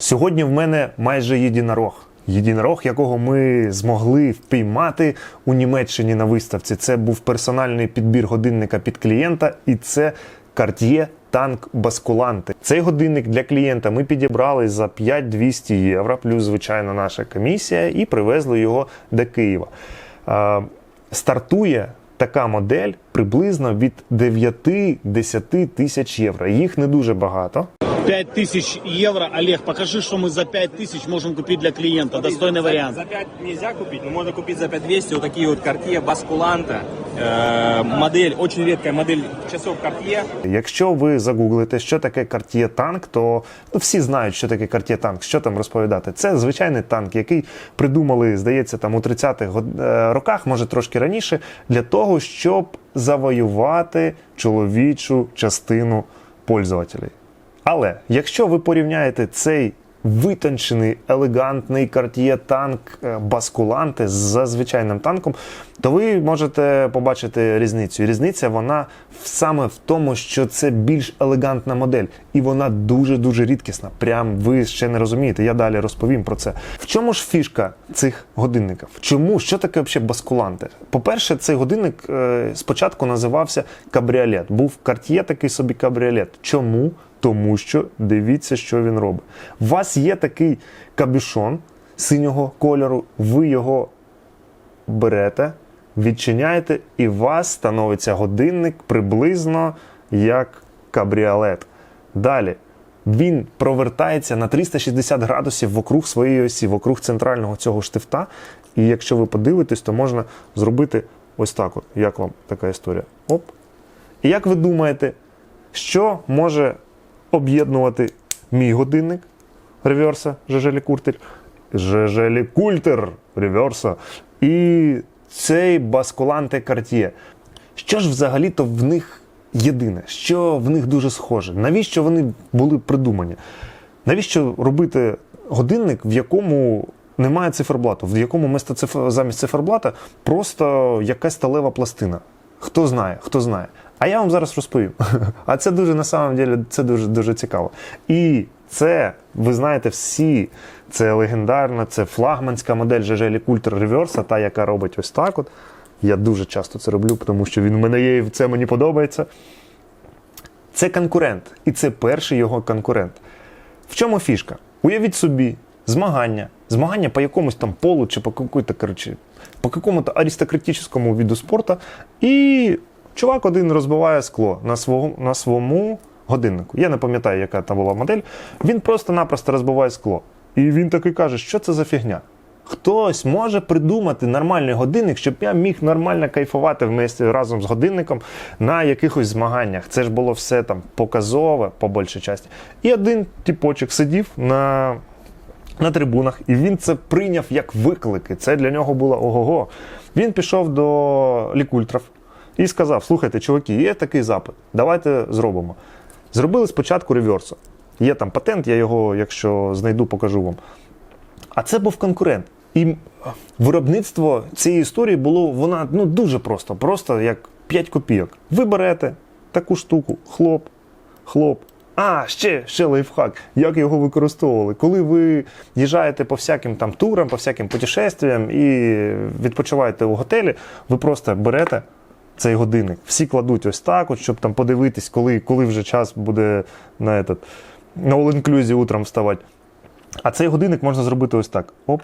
Сьогодні в мене майже єдинорог. Єдинорог, якого ми змогли впіймати у Німеччині на виставці. Це був персональний підбір годинника під клієнта, і це Cartier Tank Basculante. Цей годинник для клієнта ми підібрали за 5200 євро, плюс звичайно наша комісія, і привезли його до Києва. Стартує така модель приблизно від 9-10 тисяч євро. Їх не дуже багато. 5 тысяч евро. Олег, покажи, что мы за 5 тысяч можем купить для клиента. Достойный за, вариант. За 5 нельзя купить, но можно купить за 5200 вот такие вот Cartier Basculante. Э, модель, очень редкая модель часов Cartier. Якщо ви загуглите, що таке Cartier танк, то ну, всі знають, що таке Cartier танк. Що там розповідати? Це звичайний танк, який придумали, здається, там у 30-х год- е, роках, може трошки раніше, для того, щоб завоювати чоловічу частину пользователів. Але якщо ви порівняєте цей витончений, елегантний Cartier танк е, Баскуланте з звичайним танком, то ви можете побачити різницю. Різниця вона саме в тому, що це більш елегантна модель, і вона дуже-дуже рідкісна. Прям ви ще не розумієте. Я далі розповім про це. В чому ж фішка цих годинників? Чому? Що таке взагалі Баскуланте? По-перше, цей годинник е, спочатку називався кабріолет. Був Cartier такий собі кабріолет. Чому? Тому що дивіться, що він робить. У вас є такий кабюшон синього кольору, ви його берете, відчиняєте, і у вас становиться годинник приблизно як кабріолет. Далі. Він провертається на 360 градусів вокруг своєї осі, вокруг центрального цього штифта. І якщо ви подивитесь, то можна зробити ось так. От. Як вам така історія? Оп. І як ви думаєте, що може об'єднувати мій годинник реверса Жежелі Куртер, Жежелі Культер реверса і цей Баскуланте Cartier? Що ж взагалі-то в них єдине? Що в них дуже схоже? Навіщо вони були придумані? Навіщо робити годинник, в якому немає циферблату, в якому вместо циф- замість циферблата просто якась сталева пластина? Хто знає, хто знає. А я вам зараз розповім. А це дуже на самом деле, це дуже дуже цікаво. І це, ви знаєте, всі, це легендарна, це флагманська модель Жежелі Культер Реверса, та, яка робить ось так. От. Я дуже часто це роблю, тому що він в мене є, і це мені подобається. Це конкурент, і це перший його конкурент. В чому фішка? Уявіть собі, змагання. Змагання по якомусь там полу чи по какому-то аристократичному виду спорту. І чувак один розбиває скло на, свого, на своєму годиннику. Я не пам'ятаю, яка там була модель. Він просто-напросто розбиває скло. І він такий каже, що це за фігня. Хтось може придумати нормальний годинник, щоб я міг нормально кайфувати вместе разом з годинником на якихось змаганнях. Це ж було все там показове, по більшій часті. І один типочок сидів на, на трибунах, і він це прийняв як виклики. Це для нього було ого-го. Він пішов до лікультров і сказав: слухайте, чуваки, є такий запит, давайте зробимо. Зробили спочатку реверсу. Є там патент, я його, якщо знайду, покажу вам. А це був конкурент. І виробництво цієї історії було вона ну дуже просто, просто як 5 копійок. Ви берете таку штуку, хлоп, хлоп. А, ще, ще лайфхак, як його використовували. Коли ви їжджаєте по всяким там турам, по всяким путешествіям і відпочиваєте у готелі, ви просто берете цей годинник. Всі кладуть ось так, от, щоб там подивитись, коли, коли вже час буде на, этот, на all-inclusive утром вставати. А цей годинник можна зробити ось так. Оп.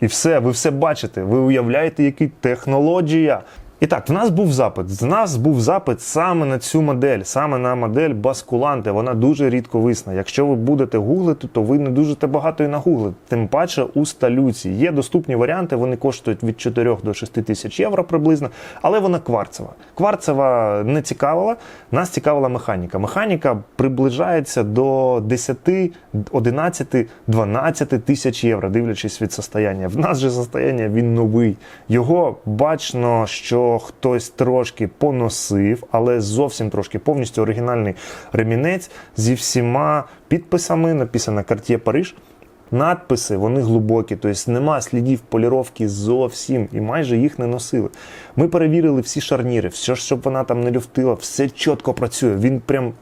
І все, ви все бачите, ви уявляєте, які технологія. І так, в нас був запит. З нас був запит саме на цю модель, саме на модель Баскуланте. Вона дуже рідко висна. Якщо ви будете гуглити, то ви не дуже багато і нагуглите. Тим паче у сталюці. Є доступні варіанти, вони коштують від 4 до 6 тисяч євро приблизно, але вона кварцева. Кварцева не цікавила, нас цікавила механіка. Механіка приближається до 10, 11, 12 тисяч євро, дивлячись від состояння. В нас же состояння він новий. Його бачно, що хтось трошки поносив, але зовсім трошки повністю оригінальний ремінець зі всіма підписами, написано Cartier Париж. Надписи вони глибокі, тобто нема слідів поліровки зовсім і майже їх не носили. Ми перевірили всі шарніри, все, щоб вона там не люфтила, все чітко працює. Він прям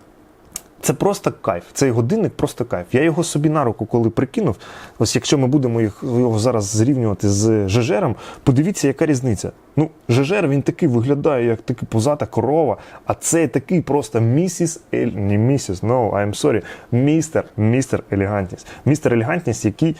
Це просто кайф. Цей годинник просто кайф. Я його собі на руку, коли прикинув. Ось якщо ми будемо їх, його зараз зрівнювати з ЖЖРом, подивіться, яка різниця. Ну, ЖЖР він такий виглядає, як таки позата корова, а цей такий просто місіс Ель... не місіс, no, I'm sorry, містер, містер елегантність. Містер елегантність, який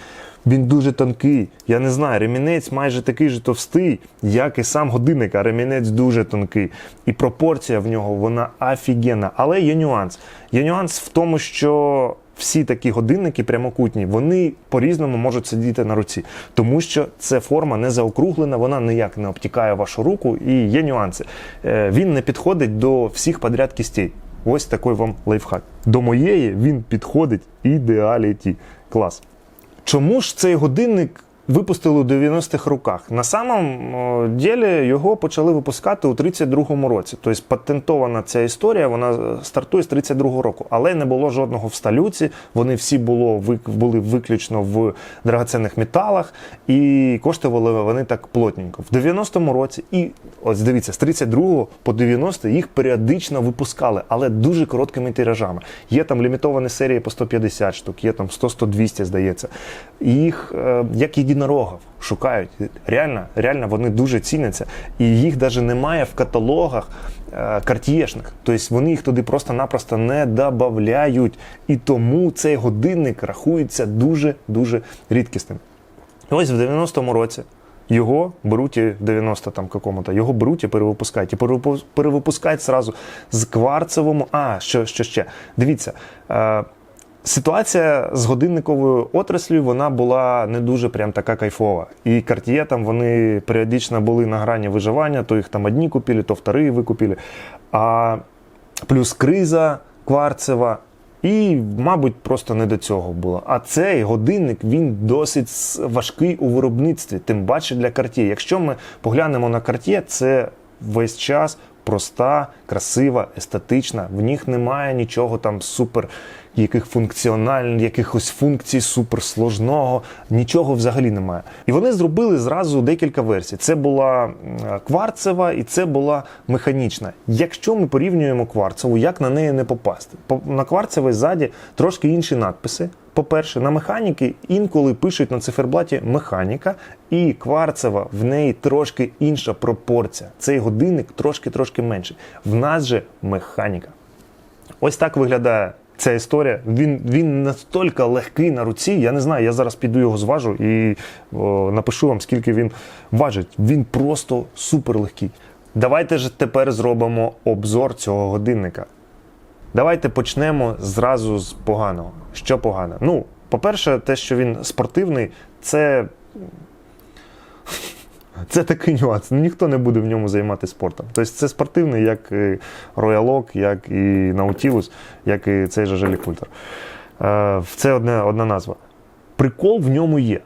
він дуже тонкий. Я не знаю, ремінець майже такий же товстий, як і сам годинник, а ремінець дуже тонкий. І пропорція в нього вона офігенна. Але є нюанс. Є нюанс в тому, що всі такі годинники прямокутні, вони по-різному можуть сидіти на руці, тому що це форма не заокруглена, вона ніяк не обтікає вашу руку, і є нюанси. Е, Він не підходить до всіх подряд кістей. Ось такий вам лайфхак. До моєї він підходить ідеаліті. Клас. Чому ж цей годинник випустили у 90-х роках? На самом ділі його почали випускати у 32-му році. Тобто патентована ця історія, вона е, стартує з 32-го року, але не було жодного в сталюці. Вони всі було, були виключно в драгоценних металах, і коштували вони так плотненько. В 90-му році, і ось дивіться, з 32-го по 90 їх періодично випускали, але дуже короткими тиражами. Є там лімітовані серії по 150 штук, є там 100-100-200, здається. Їх е, як єдинорогів шукають. Реально, реально вони дуже ціняться. І їх навіть немає в каталогах е, картєшних. Тобто вони їх туди просто-напросто не додають. І тому цей годинник рахується дуже-дуже рідкісним. Ось в 90-му році його беруть в 90 там какому-то, його беруть і перевипускають. І перевипускають зразу з кварцевому. А, що, що ще? Дивіться. Ситуація з годинниковою отраслю вона була не дуже прям така кайфова. І Cartier там вони періодично були на грані виживання, то їх там одні купили, то вторі викупили. А плюс криза кварцева. І, мабуть, просто не до цього було. А цей годинник він досить важкий у виробництві, тим паче для Cartier. Якщо ми поглянемо на Cartier, це весь час проста, красива, естетична. В них немає нічого там супер яких функціональних, якихось функцій суперсложного, нічого взагалі немає. І вони зробили зразу декілька версій. Це була кварцева і це була механічна. Якщо ми порівнюємо кварцеву, як на неї не попасти? По- На кварцевій ззаді трошки інші надписи. По-перше, на механіки інколи пишуть на циферблаті механіка, і кварцева в неї трошки інша пропорція. Цей годинник трошки-трошки менший. В нас же механіка. Ось так виглядає ця історія. Він, він настільки легкий на руці. Я не знаю, я зараз піду його зважу і о, напишу вам, скільки він важить. Він просто супер легкий. Давайте ж тепер зробимо обзор цього годинника. Давайте почнемо зразу з поганого. Що погано? Ну, по-перше, те, що він спортивний, це. Це такий нюанс. Ну, Ніхто не буде в ньому займатися спортом. Тобто це спортивний, як і Oak, як і Nautilus, як і цей же Желікультор. Е, Це одна, одна назва. Прикол в ньому є.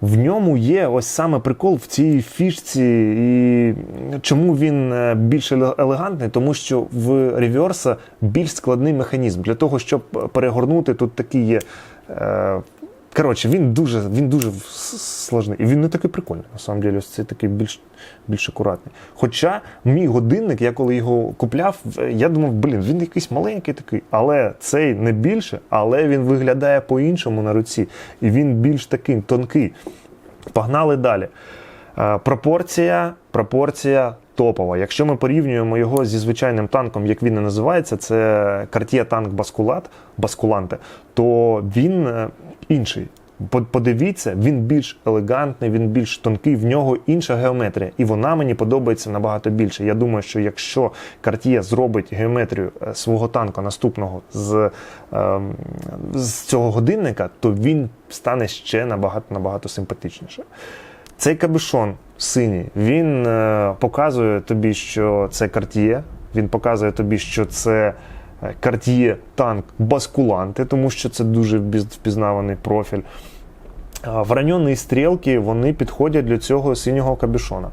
В ньому є ось саме прикол в цій фішці. І чому він е, більш елегантний? Тому що в реверса більш складний механізм. Для того, щоб перегорнути, тут такий є. Коротше, він дуже, він дуже сложний. І він не такий прикольний, на самом деле. Ось такий більш, більш акуратний. Хоча мій годинник, я коли його купляв, я думав, блін, він якийсь маленький такий, але цей не більше, але він виглядає по-іншому на руці. І він більш такий тонкий. Погнали далі. Е, Пропорція, пропорція топова. Якщо ми порівнюємо його зі звичайним танком, як він і називається, це Cartier танк Баскулат, Баскуланте, то він е, інший. Подивіться, він більш елегантний, він більш тонкий, в нього інша геометрія, і вона мені подобається набагато більше. Я думаю, що якщо Cartier зробить геометрію е, свого танка наступного з, ем, з цього годинника, то він стане ще набагато набагато симпатичніше. Цей кабюшон синій, він е, показує тобі, що це Cartier, він показує тобі, що це Cartier танк Баскуланти, тому що це дуже впізнаваний профіль. А Вороньоні стрілки вони підходять для цього синього кабюшона.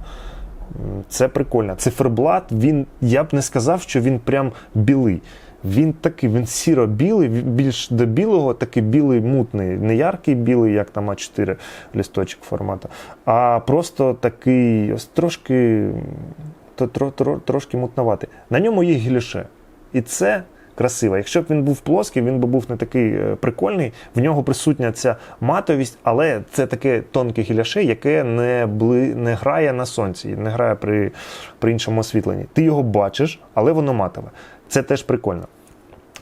Це прикольно. Циферблат, він, я б не сказав, що він прям білий. Він такий, він сіро-білий, більш до білого, такий білий мутний, не яркий білий, як там А4 лісточок формату, а просто такий ось трошки, трошки мутноватий. На ньому є гіліше. І це красива. Якщо б він був плоский, він би був не такий е, прикольний. В нього присутня ця матовість, але це таке тонке гіляше, яке не, бли, не грає на сонці, не грає при, при іншому освітленні. Ти його бачиш, але воно матове. Це теж прикольно.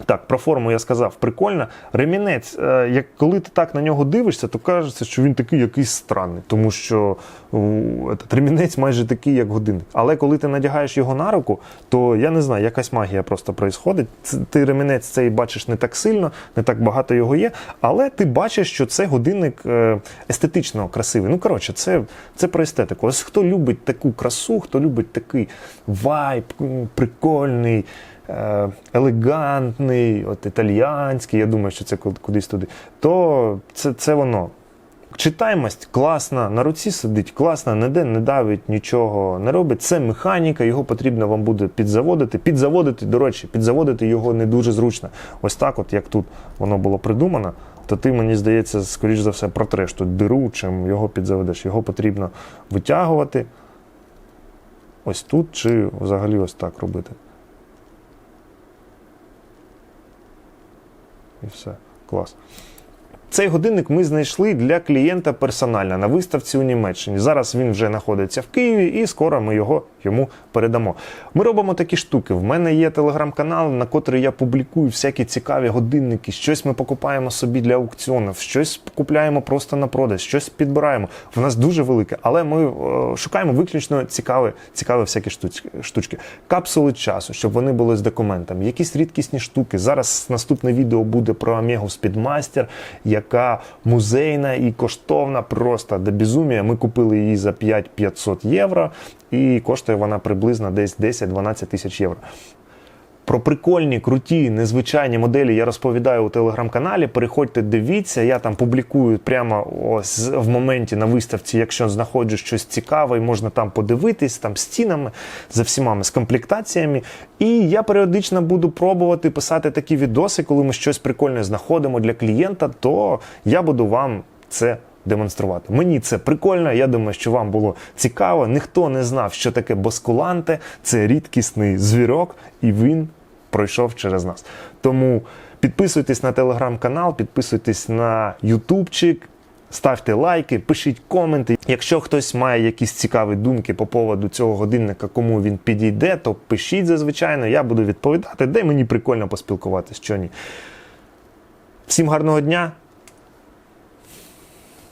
Так, про форму я сказав, прикольно. Ремінець, е, як коли ти так на нього дивишся, то кажеться, що він такий якийсь странний, тому що этот, ремінець майже такий, як годинник. Але коли ти надягаєш його на руку, то я не знаю, якась магія просто происходить. Це- Ти ремінець цей бачиш не так сильно, не так багато його є, але ти бачиш, що це годинник е, естетично красивий. Ну, коротше, це, це про естетику. Ось хто любить таку красу, хто любить такий вайб, прикольний елегантний, от італіянський, я думаю, що це кудись туди, то це, це воно. Читаємость класна, на руці сидить класна, ніде не давить, нічого не робить. Це механіка, його потрібно вам буде підзаводити. Підзаводити, до речі, підзаводити його не дуже зручно. Ось так, от як тут воно було придумано, то ти, мені здається, скоріш за все, протреш тут диру, чим його підзаведеш. Його потрібно витягувати ось тут, чи взагалі ось так робити. І все. Клас. Цей годинник ми знайшли для клієнта персонально на виставці у Німеччині. Зараз він вже знаходиться в Києві, і скоро ми його йому передамо. Ми робимо такі штуки. В мене є телеграм-канал, на котрий я публікую всякі цікаві годинники. Щось ми покупаємо собі для аукціонів, щось купляємо просто на продаж, щось підбираємо. В нас дуже велике, але ми е, шукаємо виключно цікаві, цікаві всякі штучки. Капсули часу, щоб вони були з документами, якісь рідкісні штуки. Зараз наступне відео буде про Омегу Speedmaster, яка музейна і коштовна просто до безумія. Ми купили її за 5500 євро, і коштує вона приблизно десь 10-12 тисяч євро. Про прикольні, круті, незвичайні моделі я розповідаю у телеграм-каналі. Переходьте, дивіться. Я там публікую прямо ось в моменті на виставці, якщо знаходжу щось цікаве, і можна там подивитись, там з цінами, за всіма з комплектаціями. І я періодично буду пробувати писати такі відоси, коли ми щось прикольне знаходимо для клієнта, то я буду вам це демонструвати. Мені це прикольно. Я думаю, що вам було цікаво. Ніхто не знав, що таке боскуланте. Це рідкісний звірок, і він пройшов через нас. Тому підписуйтесь на телеграм-канал, підписуйтесь на ютубчик. Ставте лайки, пишіть коменти. Якщо хтось має якісь цікаві думки по поводу цього годинника, кому він підійде, то пишіть зазвичай. Я буду відповідати, де мені прикольно поспілкуватися, що ні. Всім гарного дня,